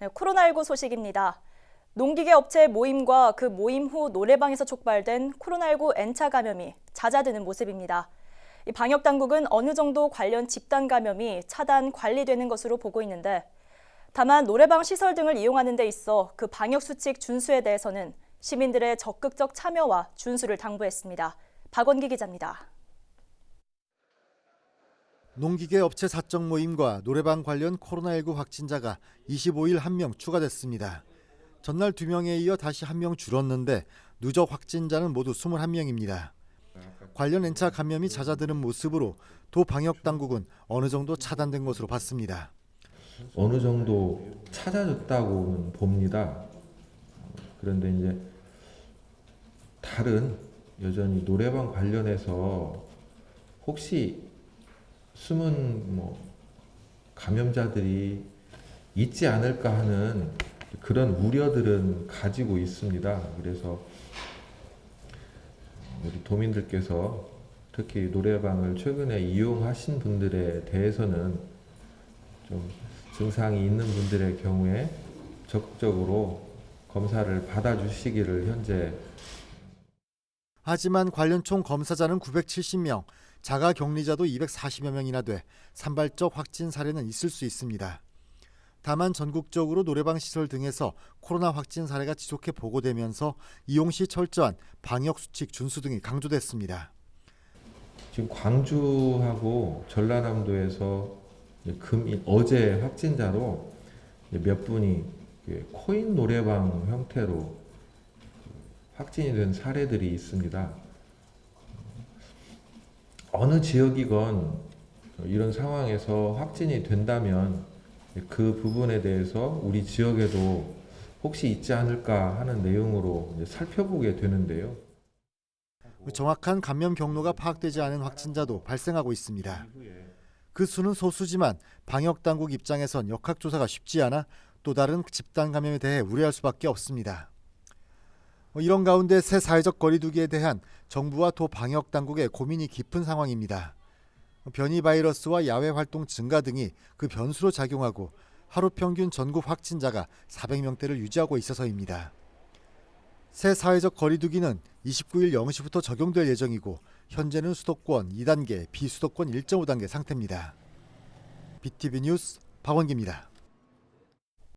네, 코로나19 소식입니다. 농기계 업체 모임과 그 모임 후 노래방에서 촉발된 코로나19 N차 감염이 잦아드는 모습입니다. 이 방역 당국은 어느 정도 관련 집단 감염이 차단 관리되는 것으로 보고 있는데 다만 노래방 시설 등을 이용하는 데 있어 그 방역 수칙 준수에 대해서는 시민들의 적극적 참여와 준수를 당부했습니다. 박원기 기자입니다. 농기계 업체 사적 모임과 노래방 관련 코로나19 확진자가 25일 한명 추가됐습니다. 전날 2명에 이어 다시 한명 줄었는데 누적 확진자는 모두 21명입니다. 관련 N차 감염이 잦아드는 모습으로 도 방역 당국은 어느 정도 차단된 것으로 봤습니다. 어느 정도 찾아졌다고는 봅니다. 그런데 이제 다른 여전히 노래방 관련해서 혹시 숨은 뭐 감염자들이 있지 않을까 하는 그런 우려들은 가지고 있습니다. 그래서 우리 도민들께서 특히 노래방을 최근에 이용하신 분들에 대해서는 좀 증상이 있는 분들의 경우에 적극적으로 검사를 받아주시기를 현재 하지만 관련 총 검사자는 970명, 자가 격리자도 240여 명이나 돼 산발적 확진 사례는 있을 수 있습니다. 다만 전국적으로 노래방 시설 등에서 코로나 확진 사례가 지속해 보고되면서 이용 시 철저한 방역 수칙 준수 등이 강조됐습니다. 지금 광주하고 전라남도에서 이제 금 어제 확진자로 몇 분이 그 코인 노래방 형태로 확진이 된 사례들이 있습니다. 어느 지역이건 이런 상황에서 확진이 된다면 그 부분에 대해서 우리 지역에도 혹시 있지 않을까 하는 내용으로 살펴보게 되는데요. 정확한 감염 경로가 파악되지 않은 확진자도 발생하고 있습니다. 그 수는 소수지만 방역 당국 입장에선 역학조사가 쉽지 않아 또 다른 집단 감염에 대해 우려할 수밖에 없습니다. 어, 이런 가운데 새 사회적 거리두기에 대한 정부와 도 방역 당국의 고민이 깊은 상황입니다. 변이 바이러스와 야외 활동 증가 등이 그 변수로 작용하고 하루 평균 전국 확진자가 400명대를 유지하고 있어서입니다. 새 사회적 거리두기는 29일 0시부터 적용될 예정이고 현재는 수도권 2단계, 비수도권 1.5단계 상태입니다. BTV 뉴스 박원기입니다.